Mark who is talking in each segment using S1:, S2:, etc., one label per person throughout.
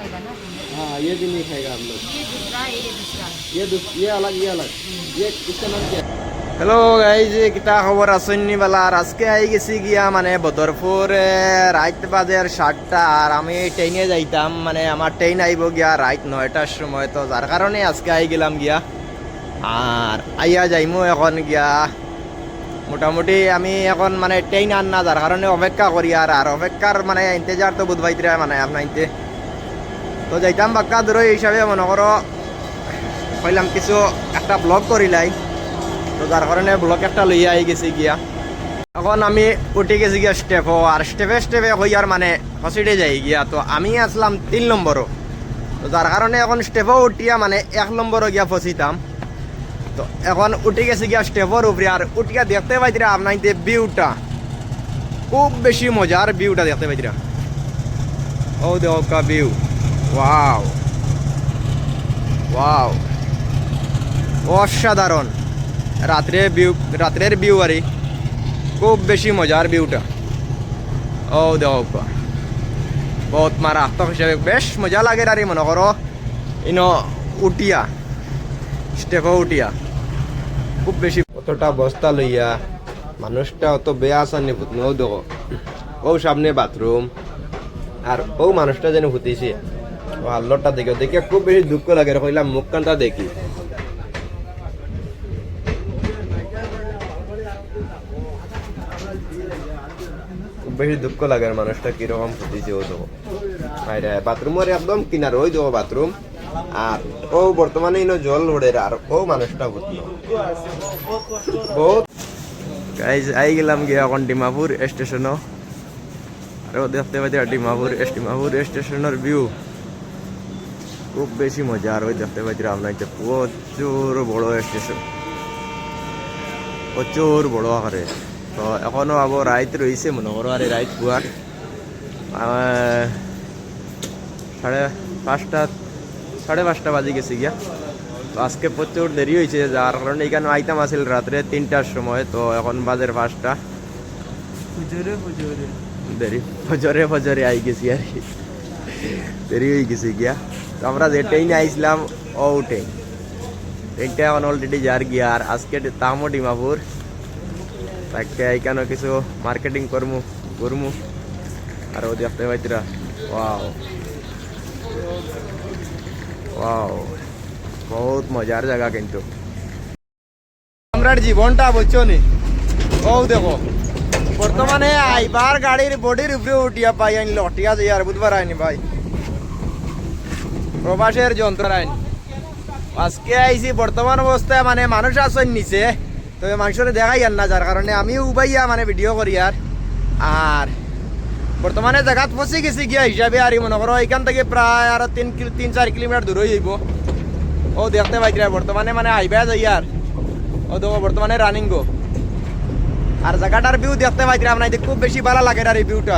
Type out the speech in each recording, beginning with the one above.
S1: खाएगा ना
S2: हाँ ये भी नहीं खाएगा हम लोग
S1: ये दूसरा है, ये दूसरा है।
S2: ये दूस- ये अलग ये अलग ये इसका नाम क्या হ্যালো গাইজ কিতা খবর আসন্নি বেলা আর আজকে আই গেছি গিয়া মানে বদরপুর রাত বাজের সাতটা আর আমি ট্রেনে যাইতাম মানে আমার ট্রেন আইব গিয়া রাত নয়টার সময় তো যার কারণে আজকে আই গেলাম গিয়া আর আইয়া যাইমু এখন গিয়া মোটামুটি আমি এখন মানে ট্রেন আন না যার কারণে অপেক্ষা করি আর আর অপেক্ষার মানে ইন্তজার তো বুধবাইতে মানে আপনার ইন্তে তো যাইতাম বাক্কা দূরে হিসাবে মনে করো কইলাম কিছু একটা ব্লগ করিলাই তো যার কারণে ব্লগ একটা লইয়া আই গেছি গিয়া। এখন আমি উঠে গেছি গিয়া স্টেপও আর স্টেপে স্টেপে হই আর মানে হসিটে যাই গিয়া। তো আমি আসলাম তিন নম্বরও তো যার কারণে এখন স্টেপও উঠিয়া মানে এক নম্বরও গিয়া ফসিতাম তো এখন উঠে গেছি গিয়া স্টেপর উপরে আর উঠিয়া দেখতে পাইতিরা আপনার যে ভিউটা খুব বেশি মজার ভিউটা দেখতে পাইতিরা ও দেখা ভিউ ওয়াও ওয়াও অসাধারণ। রাত্রে ভিউ রাত্রের ভিউ আরে খুব বেশি মজার ভিউটা ও দেখো বহুত মারাত্মক হিসাবে বেশ মজা লাগে আরে মনে করো। ইনো উটিয়া স্টেপও উটিয়া খুব বেশি। কতটা বস্তা লইয়া মানুষটা অত বেয়া আসানি ও দেখো ও সামনে বাথরুম। আর ও মানুষটা যেন হুতিছে ও আল্লোটা দেখে দেখে খুব বেশি দুঃখ লাগে কইলাম মুখখানটা দেখি। খুব বেশি দুঃখ লাগে মানুষটা কীরকম ফুটিছে ও দেখো একদম কিনার, ওই দেখো বাথরুম। আর ও বর্তমানে ইনো জল ওড়ে আর ও মানুষটা ফুটলো। বহুত আই গেলাম গিয়ে এখন ডিমাপুর স্টেশনও। আরও দেখতে পাচ্ছি ডিমাপুর ডিমাপুর স্টেশনের ভিউ খুব বেশি মজা। আর ওই দেখতে পাচ্ছি আপনার যে প্রচুর বড় স্টেশন প্রচুর বড় আকারে। তো এখনও আবো রাইত রয়েছে মনে করো আর রাইত পুয়ার সাড়ে পাঁচটা সাড়ে পাঁচটা বাজে গেছে গিয়া। তো আজকে প্রচুর দেরি হয়েছে যার কারণে এখানে আইতাম আসিল রাত্রে তিনটার সময়। তো এখন বাজের পাঁচটা। দেরি ফজরে ফজরে আই গেছি আর কি। দেরি হয়ে গেছে গিয়া। তো আমরা যে ট্রেনে আইছিলাম, ও ট্রেন ট্রেনটা এখন অলরেডি যার গিয়া আর আজকে তামো ডিমাপুর। তাকে এখানে কিছু মার্কেটিং করমু করমু আর ও দেখতে পাইতরা ওয়াও ওয়াও বহুত মজার জায়গা কিন্তু। আমরার জীবনটা বুঝছ নি ও দেখো, বর্তমানে আইবার গাড়ির বডির উপরে উঠিয়া পাই আইন লটিয়া যাই আর বুধবার আইনি ভাই। প্রবাসের যন্ত্র আইন আজকে আইছি, বর্তমান অবস্থায় মানে মানুষ আসেন নিচে তবে মানুষের দেখাই আর না, যার কারণে আমি উবাইয়া মানে ভিডিও করি আর। আর বর্তমানে জায়গাত ফসি গেছি গিয়া হিসাবে আর মনে করো এখান থেকে প্রায় আর তিন তিন, চার কিলোমিটার দূর যাইব ও দেখতে পাইছি বর্তমানে মানে আইবা যাই আর। ও দেখো বর্তমানে রানিং গো। আর জায়গাটার ভিউ দেখতে পাইছি আপনার খুব বেশি ভালো লাগে আর এই ভিউটা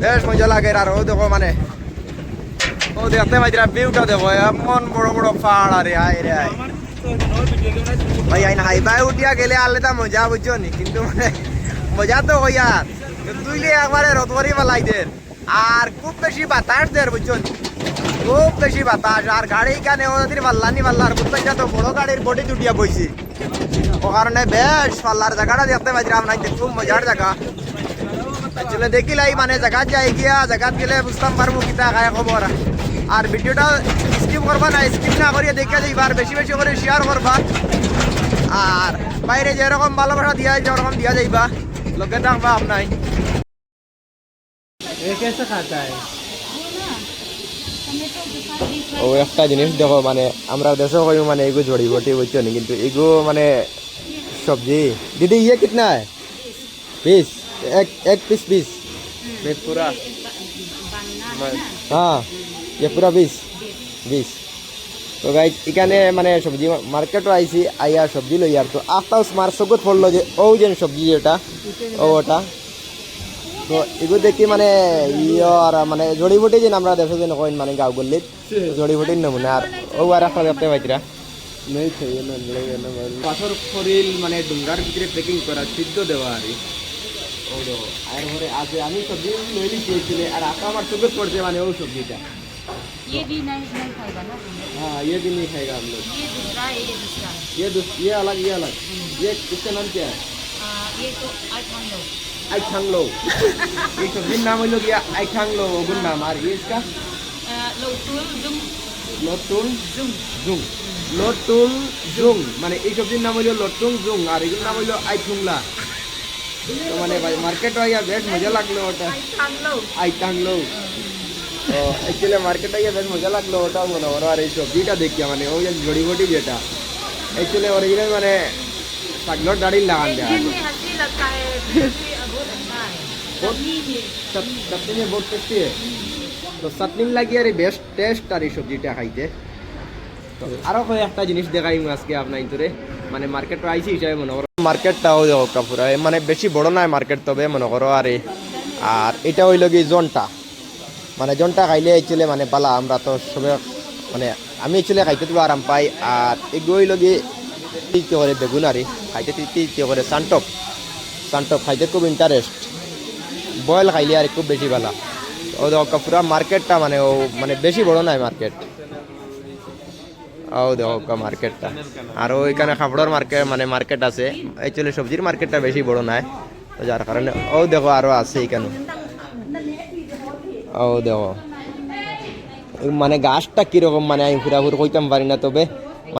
S2: বেশ মজা লাগে আর ও দেখো মানে। ও দেখতে পাইছি ভিউটা দেখো এমন বড় বড় পাহাড় আরে, আয় রে, আয়। ভাই, আইন হাইবাই উঠিয়া গেলে আলাদা মজা বুঝছ নি? কিন্তু মানে মজা তো হই আর তুইলে একবারে রতবারি বালাই দের আর খুব বেশি বাতাস দের বুঝছ? খুব বেশি বাতাস। আর গাড়ি কানে ওদের পাল্লানি পাল্লার বুঝতে তো বড় গাড়ির বডি জুটিয়া বইছি। ও কারণে বেশ পাল্লার জায়গাটা দেখতে পাইছি আপনার খুব মজার জায়গা। আসলে দেখিলাই মানে জায়গাত যাই গিয়া, জায়গাত গেলে বুঝতাম পারব কিতা খায় খবর? আর ভিডিওটা স্কিপ করবা না স্কিপ না করিয়ে দেখে যাইবা আর বেশি বেশি করে শেয়ার করবা আর বাইরে যেরকম ভালোবাসা দিয়া যায় ওরকম দিয়া যাইবা লোকে থাকবা আপনাই
S3: ये कैसे खाता है
S2: ও একটা জিনিস দেখো মানে আমরা দেশে কই মানে এগু ঝড়ি বটি বুঝছো নি কিন্তু এগু মানে সবজি দিদি ये कितना है बीस एक एक पीस बीस
S3: मैं पूरा
S2: हाँ ये पूरा बीस बीस তো গাইজ এখানে মানে সবজি মার্কেটও আইছি আইয়া সবজি লই আর তো আস্তাও মার সগত পড়ল যে ও যে সবজি যেটা ও ওটা। তো এগুলো দেখি মানে ইয়ার মানে জড়িবুটি যে আমরা দেশে যে কইন মানে গাঁও গল্লিত। জড়িবুটির নমুনা আর ও আর একটা দেখতে পাইতরা
S3: পাথর খরিল মানে ডুঙ্গার ভিতরে প্যাকিং করা সিদ্ধ দেওয়া আর
S2: আর ঘরে আছে। আমি সবজি নইলি নিয়েছি আর আশা আমার চোখে পড়ছে মানে ও সবজিটা।
S1: ये भी नहीं नहीं खाएगा ना तुम
S2: हाँ ये भी नहीं खाएगा हम लोग
S1: ये दूसरा है ये दूसरा है
S2: ये दूस- ये अलग ये अलग ये इसका नाम क्या है
S1: आ, ये तो आज हम लोग
S2: आई लो ये सब्जी नाम हम लोग ये आई लो ओगुन नाम और ये इसका
S1: आ, লৌতুল জুম
S2: লটুন
S1: জুম
S2: জুং লটুন জুং মানে এই সবজির নাম হইলো লটুং জুং আর এগুলোর নাম হইলো আইথুংলা তো মানে মার্কেট হইয়া বেশ মজা লাগলো ওটা
S1: আই থাকলো
S2: আইটাংলো তো অ্যাকচুয়ালি মার্কেটে গিয়ে বেশ মজা লাগল ওটাও মনে করো আর এই সবজিটা দেখি মানে ওই যে জড়িবটি যেটা অ্যাকচুয়ালি অরিজিনাল মানে পাগলোর দাড়ি লাগান চাটনি বহুত টেস্টি তো চাটনি লাগিয়ে আর বেস্ট টেস্ট আর এই সবজিটা খাইতে তো আরও একটা জিনিস দেখাই আজকে আপনার তোরে মানে মার্কেট আইসি হিসাবে মনে করো মার্কেটটাও কাপুরা মানে বেশি বড় নাই মার্কেট তবে মনে করো আরে আর এটা হইল কি জোনটা মানে জনটা খাইলে একচুয়ালি মানে পালা, আমরা তো সবে মানে আমি একচুয়ালি খাইতে তো আরাম পাই, আর এগুলো হইল কি তিতে করে বেগুন আরি খাইতে তিতে করে সানটপ সানটপ খাইতে খুব ইন্টারেস্ট বয়েল খাইলে আর খুব বেশি ভালো ও দেখো পুরা মার্কেটটা মানে ও মানে বেশি বড় নয় মার্কেট ও দেখো মার্কেটটা আর ওইখানে কাপড়ের মার্কেট মানে মার্কেট আছে। অ্যাকচুয়ালি সবজির মার্কেটটা বেশি বড় তো যার কারণে ও দেখো আরও আছে এখানে ও দেখো। মানে গাছটা কীরকম? মানে আমি ঘুরাঘুর কইতাম পারি না তবে